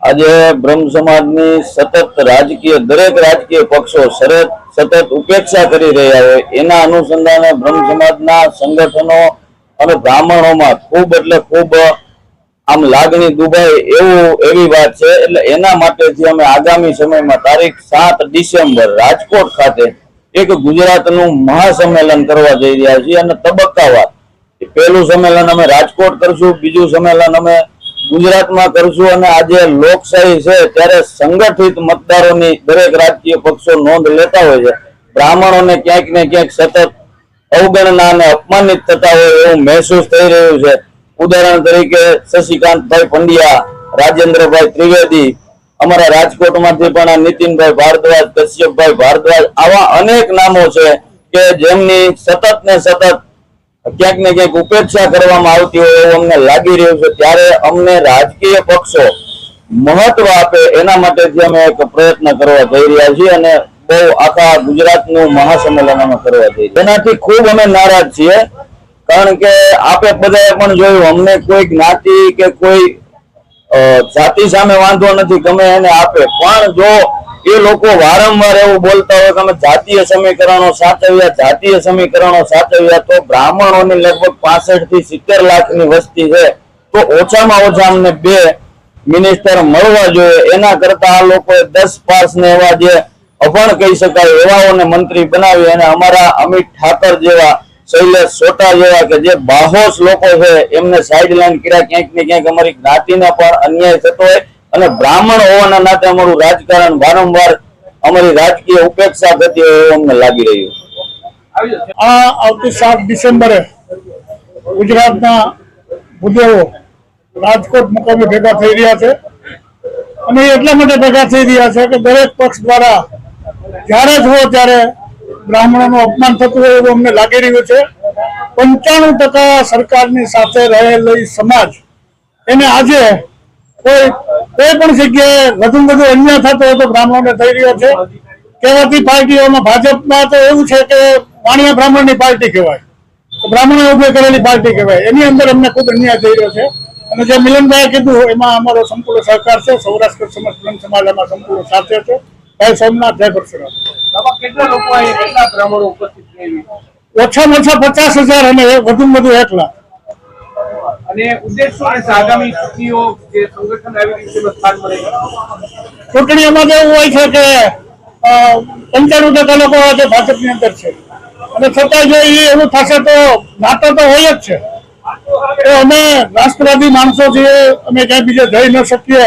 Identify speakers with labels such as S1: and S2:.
S1: આજે બ્રહ્મ સમાજની સતત રાજકીય, દરેક રાજકીય પક્ષો સતત ઉપેક્ષા કરી રહ્યા હોય, એના અનુસંધાને બ્રહ્મ સમાજના સંગઠનો અને બ્રાહ્મણોમાં ખૂબ એટલે ખૂબ આમ લાગણી દુભાય એવું, એવી વાત છે. એટલે એના માટેથી અમે આગામી સમયમાં તારીખ સાત ડિસેમ્બર રાજકોટ ખાતે એક ગુજરાતનું મહાસંમેલન કરવા જઈ રહ્યા છીએ. અને તબક્કાવાર પહેલું સંમેલન અમે રાજકોટ કરશું, બીજું સંમેલન અમે ગુજરાતમાં કરશું અને આજે લોકશાહી છે ત્યારે સંગઠિત મતદારોની દરેક રાજકીય પક્ષો નોંધ લેતા હોય છે. બ્રાહ્મણોને ક્યાંક ને ક્યાંક સતત અવગણના અને અપમાનિત થતા હોય એવું મહેસૂસ થઈ રહ્યું છે. ઉદાહરણ તરીકે શશિકાંતભાઈ પંડ્યા, રાજેન્દ્રભાઈ ત્રિવેદી, અમારા રાજકોટમાંથી પણ આ નીતિનભાઈ ભારદ્વાજ, કશ્યપભાઈ ભારદ્વાજ, આવા અનેક નામો છે કે જેમની સતત ને સતત ક્યાંક ને ક્યાંક ઉપેક્ષા કરવામાં આવતી હોય એવું અમને લાગી રહ્યું છે. ત્યારે અમને રાજકીય પક્ષો મહત્વ આપે એના માટેથી અમે એક પ્રયત્ન કરવા જઈ રહ્યા છીએ અને બહુ આખા ગુજરાતનું મહાસંમેલન અમે કરવા જઈ એનાથી ખૂબ અમે નારાજ છીએ, કારણ કે આપે બધાએ પણ જોયું, અમને કોઈ જ્ઞાતિ કે કોઈ જાતિ સામે વાંધો નથી, ગમે એને આપે. પણ જો એ લોકો વારંવાર એવું બોલતા હોય કે અમે જાતીય સમીકરણો સાચવ્યા, જાતીય સમીકરણો સાચવ્યા, તો બ્રાહ્મણોની લગભગ પાસઠથી સિત્તેર લાખની વસ્તી છે. તો ઓછામાં ઓછા અમને બે મિનિસ્ટર મળવા જોઈએ. એના કરતા આ લોકોએ દસ પાસ ને એવા જે અભણ કહી શકાય એવાઓને મંત્રી બનાવી અને અમારા અમિત ઠાકર જેવા, શૈલેષ સોટા જેવા કે જે બાહોશ લોકો છે, એમને સાઈડ લાઈન કર્યા. ક્યાંક ને ક્યાંક અમારી જ્ઞાતિને પણ અન્યાય થતો હોય. અને બ્રાહ્મણ હોવાના નાતે અમારું રાજકારણ વારંવાર અમારી રાજકીય ઉપેક્ષા થતી હોય એવું અમને લાગી રહ્યું.
S2: આ આવતી સાત ડિસેમ્બરે ગુજરાતના ભૂદેવો રાજકોટ મુકામે ભેગા થઈ રહ્યા છે. અને એટલા માટે ભેગા થઈ રહ્યા છે કે દરેક પક્ષ દ્વારા જ્યારે જુઓ ત્યારે બ્રાહ્મણોનું અપમાન થતું હોય એવું અમને લાગી રહ્યું છે. પંચાણું ટકા સરકારની સાથે રહેલી સમાજ એને આજે કોઈ કોઈ પણ જગ્યાએ વધુ વધુ અન્યાય થતો હતો બ્રાહ્મણોને થઈ રહ્યો છે. કહેવાતી પાર્ટીઓમાં ભાજપમાં તો એવું છે કે વાણિયા બ્રાહ્મણની પાર્ટી કહેવાય. તો બ્રાહ્મણો ઊભી કરેલી પાર્ટી કહેવાય. એની અંદર અમને ખૂબ અન્યાય થઈ રહ્યો છે. અને જે મિલનભાઈએ કીધું એમાં અમારો સંપૂર્ણ સહકાર છે. સૌરાષ્ટ્ર સમાજ બ્રહ્મ સમાજ એમાં સંપૂર્ણ સાથે છે. જય સોમનાથ જય પરશુરામ. ઓછામાં ઓછા પચાસ હજાર અને વધુમાં વધુ એક લાખ
S3: અને ઉદ્દેશો આગામી ચૂંટણીઓ જે સંગઠન આવી રીતે સ્થાન મળે
S2: ચૂંટણીઓમાં તો એવું હોય છે કે પંચાણું ટકા લોકો આજે ભાજપની અંદર છે. અને છતાં જો એ એવું થશે તો નાતો તો હોય જ છે. અમે રાષ્ટ્રવાદી માણસો છીએ અમે ક્યાંય બીજે જઈ ન શકીએ.